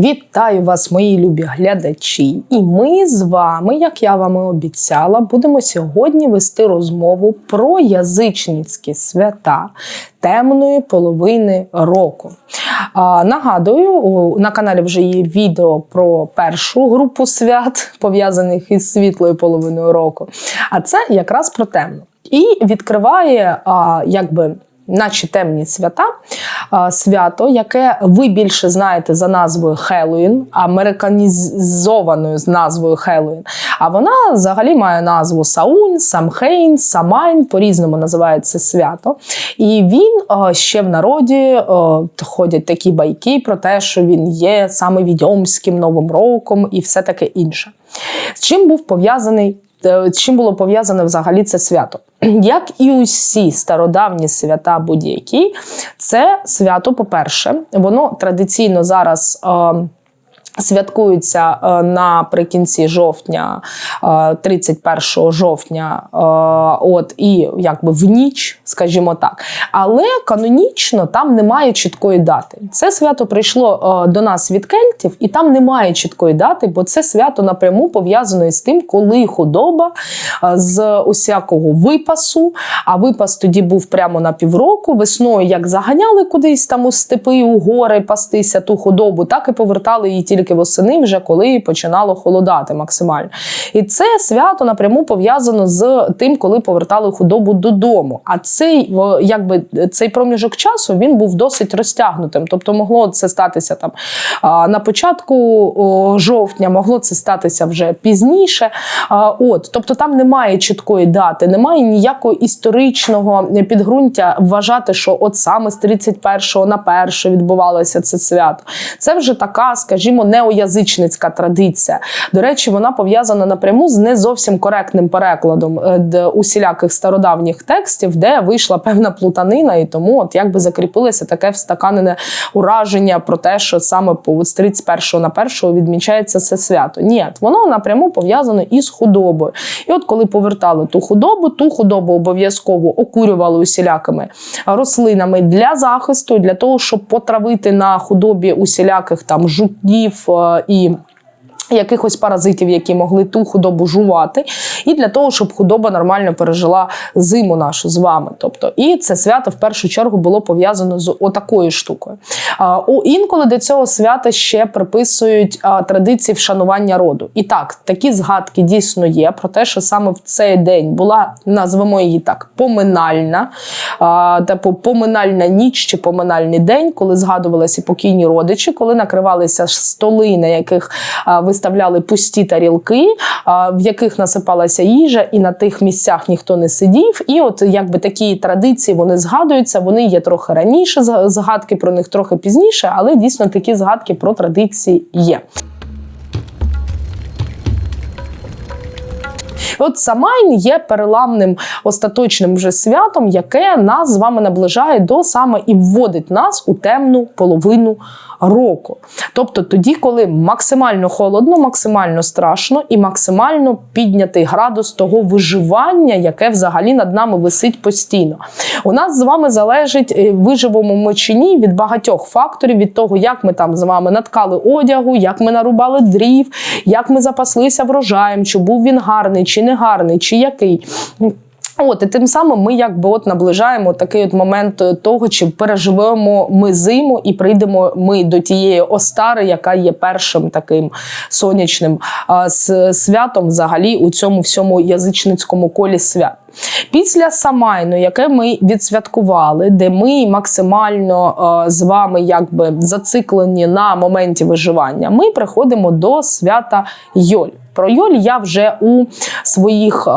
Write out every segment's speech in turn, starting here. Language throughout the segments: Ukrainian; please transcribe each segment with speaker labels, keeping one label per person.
Speaker 1: Вітаю вас, мої любі глядачі! І ми з вами, як я вам і обіцяла, будемо сьогодні вести розмову про язичницькі свята темної половини року. А, нагадую, на каналі вже є відео про першу групу свят, пов'язаних із світлою половиною року. А це якраз про темну. І відкриває а, якби. Наші темні свята, свято, яке ви більше знаєте за назвою Хеллоуін, американізованою назвою Хеллоуін. А вона взагалі має назву Саунь, Самхейн, Самайн, по-різному називається свято. І він ще в народі ходять такі байки про те, що він є саме відьомським новим роком і все таке інше. З чим був пов'язаний Е, чим було пов'язане взагалі це свято. Як і усі стародавні свята будь-які, це свято, по-перше, воно традиційно зараз. Е, Святкується е, наприкінці жовтня, е, 31 жовтня, е, от і якби в ніч, скажімо так. Але канонічно там немає чіткої дати. Це свято прийшло е, до нас від кельтів, і там немає чіткої дати, бо це свято напряму пов'язано із тим, коли худоба е, з усякого випасу. А випас тоді був прямо на півроку. Весною як заганяли кудись там у степи, у гори пастися ту худобу, так і повертали її тільки восени, вже коли починало холодати максимально. І це свято напряму пов'язано з тим, коли повертали худобу додому. А цей якби цей проміжок часу він був досить розтягнутим. Тобто могло це статися там на початку жовтня, могло це статися вже пізніше. От, тобто там немає чіткої дати, немає ніякого історичного підґрунтя вважати, що от саме з 31 на 1 відбувалося це свято. Це вже така, скажімо, неоязичницька традиція. До речі, вона пов'язана напряму з не зовсім коректним перекладом е, усіляких стародавніх текстів, де вийшла певна плутанина, і тому от якби закріпилося таке встаканене ураження про те, що саме по з 31 на 1 відмічається це свято. Ні, воно напряму пов'язано із худобою. І от коли повертали ту худобу, ту худобу обов'язково окурювали усілякими рослинами для захисту, для того, щоб потравити на худобі усіляких там жуків і. Якихось паразитів, які могли ту худобу жувати, і для того, щоб худоба нормально пережила зиму нашу з вами. Тобто, і це свято в першу чергу було пов'язано з отакою штукою. А, у інколи до цього свята ще приписують а, традиції вшанування роду. І так, такі згадки дійсно є про те, що саме в цей день була, назвемо її так, поминальна, а, типу поминальна ніч чи поминальний день, коли згадувалися покійні родичі, коли накривалися столи, на яких а, виставляли пусті тарілки, в яких насипалася їжа, і на тих місцях ніхто не сидів. І от якби такі традиції вони згадуються, вони є трохи раніше, зг- згадки про них трохи пізніше, але дійсно такі згадки про традиції є. От Самайн є переламним остаточним вже святом, яке нас з вами наближає до саме і вводить нас у темну половину року. Тобто тоді, коли максимально холодно, максимально страшно і максимально піднятий градус того виживання, яке взагалі над нами висить постійно. У нас з вами залежить, е, виживемо ми чи ні, від багатьох факторів, від того, як ми там з вами наткали одягу, як ми нарубали дрів, як ми запаслися врожаєм, чи був він гарний, чи не гарний, чи який. От і тим самим ми якби от наближаємо такий от момент е, того, чи переживемо ми зиму і прийдемо ми до тієї остари, яка є першим таким сонячним а, с- святом взагалі у цьому всьому язичницькому колі свят. Після Самайну, яке ми відсвяткували, де ми максимально е, з вами якби зациклені на моменті виживання, ми приходимо до свята Йоль. Про Йоль я вже у своїх е,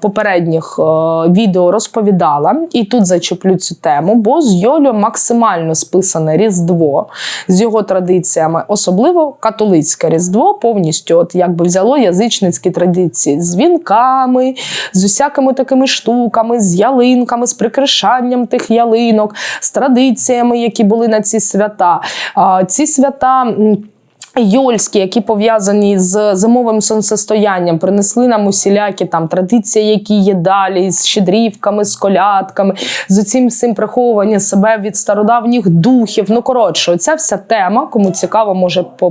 Speaker 1: попередніх е, відео розповідала, і тут зачеплю цю тему, бо з Йолю максимально списане Різдво з його традиціями, особливо католицьке Різдво, повністю от якби взяло язичницькі традиції з вінками, з усякими такими штуками, з ялинками, з прикрашанням тих ялинок, з традиціями, які були на ці свята. Ці свята. Йольські, які пов'язані з зимовим сонцестоянням, принесли нам усілякі там традиції, які є далі, з щедрівками, з колядками, з цим всім приховуванням себе від стародавніх духів. Ну коротше, оця вся тема, кому цікаво, може по-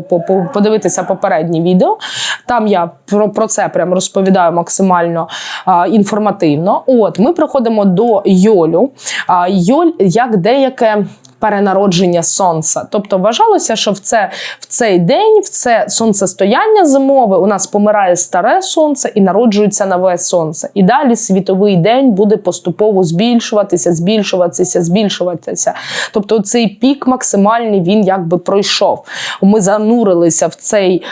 Speaker 1: подивитися попереднє відео. Там я про, про це прям розповідаю максимально а, інформативно. От ми приходимо до Йолю. А, Йоль як деяке. Перенародження сонця, тобто вважалося, що в це в цей день, в це сонцестояння зимове, у нас помирає старе сонце і народжується нове сонце. І далі світовий день буде поступово збільшуватися, збільшуватися, збільшуватися. Тобто, цей пік максимальний він якби пройшов. Ми занурилися в цей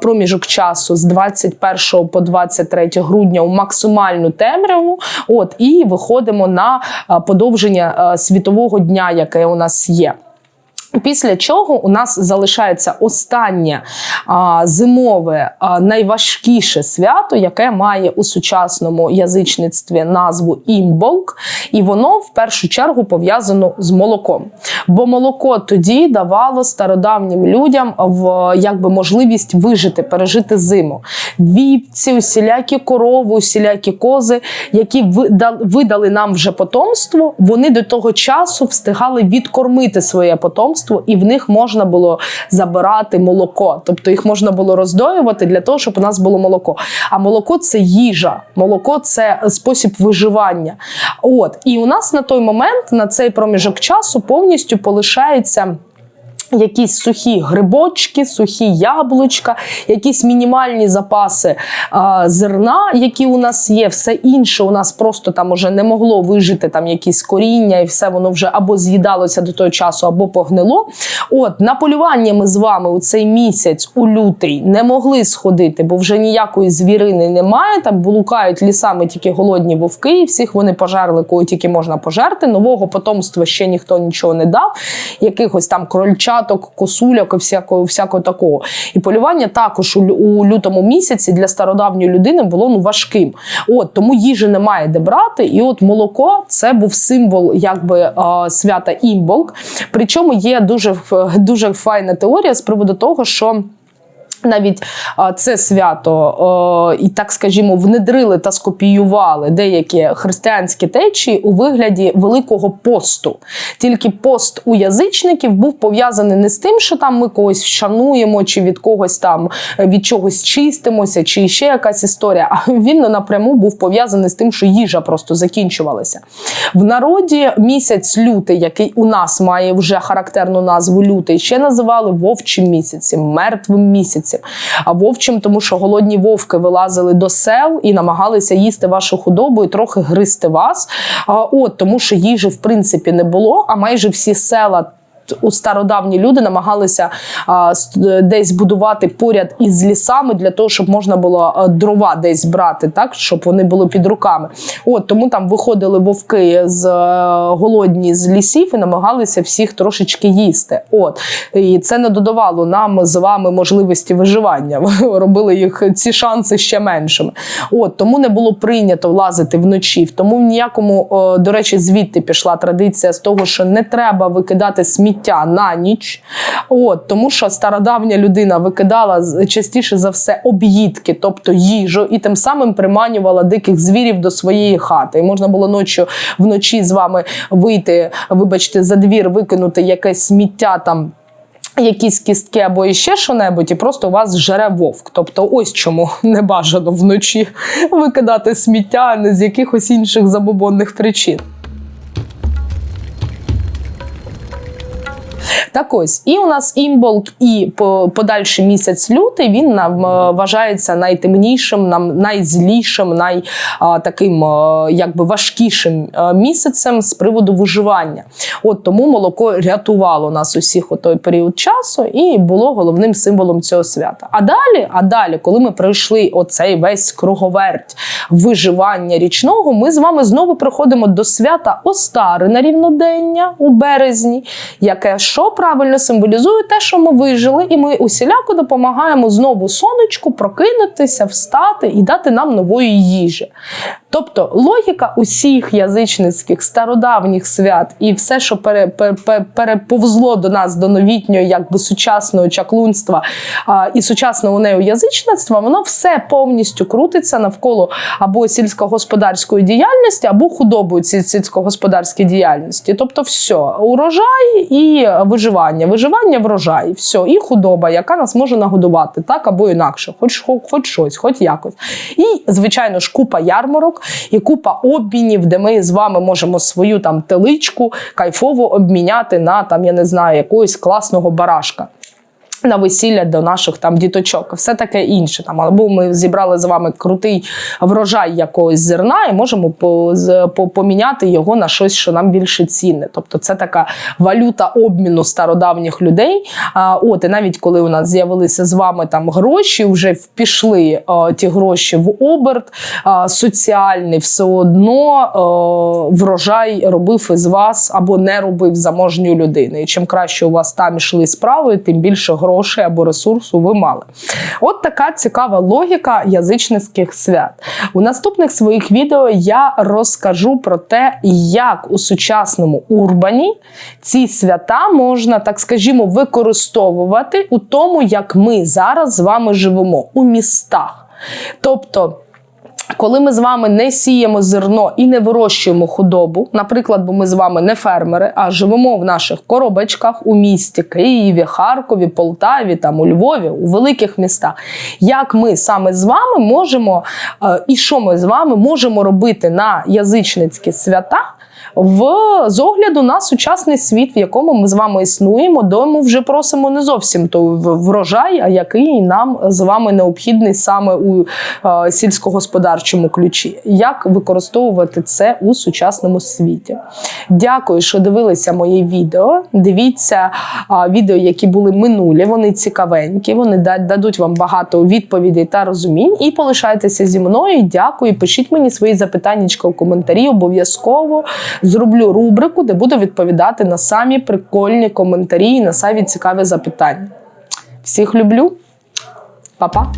Speaker 1: проміжок часу з 21 по 23 грудня у максимальну темряву. От і виходимо на подовження світового дня, яке у нас є. Після чого у нас залишається останнє а, зимове а, найважкіше свято, яке має у сучасному язичництві назву імболк, і воно в першу чергу пов'язано з молоком. Бо молоко тоді давало стародавнім людям в якби можливість вижити, пережити зиму. Вівці, усілякі корови, усілякі кози, які видали нам вже потомство, вони до того часу встигали відкормити своє потомство, і в них можна було забирати молоко. Тобто їх можна було роздоювати для того, щоб у нас було молоко. А молоко це їжа, молоко це спосіб виживання. От і у нас на той момент, на цей проміжок часу, повністю полишається. Якісь сухі грибочки, сухі яблучка, якісь мінімальні запаси а, зерна, які у нас є. Все інше у нас просто там уже не могло вижити там якісь коріння, і все воно вже або з'їдалося до того часу, або погнило. От на полювання ми з вами у цей місяць, у лютий, не могли сходити, бо вже ніякої звірини немає. Там блукають лісами тільки голодні вовки, і всіх вони пожерли, кого тільки можна пожерти. Нового потомства ще ніхто нічого не дав. Якихось там крольчаток, косуляк і всякого, всякого такого. І полювання також у, у лютому місяці для стародавньої людини було ну важким. От тому їжі немає де брати. І от молоко це був символ якби свята імболк. Причому є дуже дуже файна теорія з приводу того, що. Навіть це свято, і так скажімо, внедрили та скопіювали деякі християнські течії у вигляді великого посту. Тільки пост у язичників був пов'язаний не з тим, що там ми когось вшануємо, чи від когось там е, від чогось чистимося, чи ще якась історія. А він напряму був пов'язаний з тим, що їжа просто закінчувалася. В народі місяць лютий, який у нас має вже характерну назву лютий, ще називали вовчим місяцем, мертвим місяцем. А вовчим, тому що голодні вовки вилазили до сел і намагалися їсти вашу худобу і трохи гризти вас. А, От тому, що їжі в принципі не було, а майже всі села. У стародавні люди намагалися а, десь будувати поряд із лісами для того, щоб можна було дрова десь брати, так щоб вони були під руками. От тому там виходили вовки з е, голодні з лісів і намагалися всіх трошечки їсти. От і це не додавало нам з вами можливості виживання. Робили їх ці шанси ще меншими. От тому не було прийнято влазити вночі. Тому в ніякому, е, до речі, звідти пішла традиція з того, що не треба викидати сміття на ніч. От тому, що стародавня людина викидала частіше за все об'їдки, тобто їжу, і тим самим приманювала диких звірів до своєї хати. І можна було ночі вночі з вами вийти, вибачте, за двір, викинути якесь сміття там. Якісь кістки або іще що-небудь, і просто у вас жере вовк. Тобто, ось чому не бажано вночі викидати сміття, не з якихось інших забобонних причин. Так ось, і у нас імболк і подальший місяць лютий він нам е, вважається найтемнішим, нам найзлішим, най таким е, якби важкішим е, місяцем з приводу виживання. От тому молоко рятувало нас усіх у той період часу і було головним символом цього свята. А далі, а далі, коли ми пройшли оцей весь круговерть виживання річного, ми з вами знову приходимо до свята Остари на рівнодення у березні, яке що правильно символізує те, що ми вижили, і ми усіляко допомагаємо знову сонечку прокинутися, встати і дати нам нової їжі. Тобто логіка усіх язичницьких стародавніх свят і все, що пере, пере, пере- переповзло до нас до новітнього, якби сучасного чаклунства а, і сучасного неоязичництва, воно все повністю крутиться навколо або сільськогосподарської діяльності, або худобою сільськогосподарської діяльності. Тобто, все, урожай і виживання, виживання, врожай, все, і худоба, яка нас може нагодувати, так або інакше, хоч, хоч щось, хоч якось. І, звичайно ж, купа ярмарок і купа обмінів, де ми з вами можемо свою там теличку кайфово обміняти на там, я не знаю, якогось класного барашка. На весілля до наших там діточок, все таке інше. Там або ми зібрали з вами крутий врожай якогось зерна, і можемо по, по, поміняти його на щось, що нам більше цінне. Тобто, це така валюта обміну стародавніх людей. А, от і навіть коли у нас з'явилися з вами там гроші, вже пішли а, ті гроші в оберт соціальний, все одно а, врожай робив із вас або не робив заможньої людини. І чим краще у вас там йшли справи, тим більше грошей або ресурсу ви мали. От така цікава логіка язичницьких свят. У наступних своїх відео я розкажу про те, як у сучасному урбані ці свята можна, так скажімо, використовувати у тому, як ми зараз з вами живемо у містах. Тобто. Коли ми з вами не сіємо зерно і не вирощуємо худобу, наприклад, бо ми з вами не фермери, а живемо в наших коробочках у місті Києві, Харкові, Полтаві, там у Львові, у великих містах, як ми саме з вами можемо е, і що ми з вами можемо робити на язичницькі свята? В з огляду на сучасний світ, в якому ми з вами існуємо, де вже просимо не зовсім той врожай, а який нам з вами необхідний саме у е, сільськогосподарчому ключі. Як використовувати це у сучасному світі? Дякую, що дивилися моє відео. Дивіться а, відео, які були минулі. Вони цікавенькі, вони да- дадуть вам багато відповідей та розумінь. І полишайтеся зі мною. Дякую. Пишіть мені свої запитання у коментарі. Обов'язково зроблю рубрику, де буду відповідати на самі прикольні коментарі і на самі цікаві запитання. Всіх люблю, Па-па!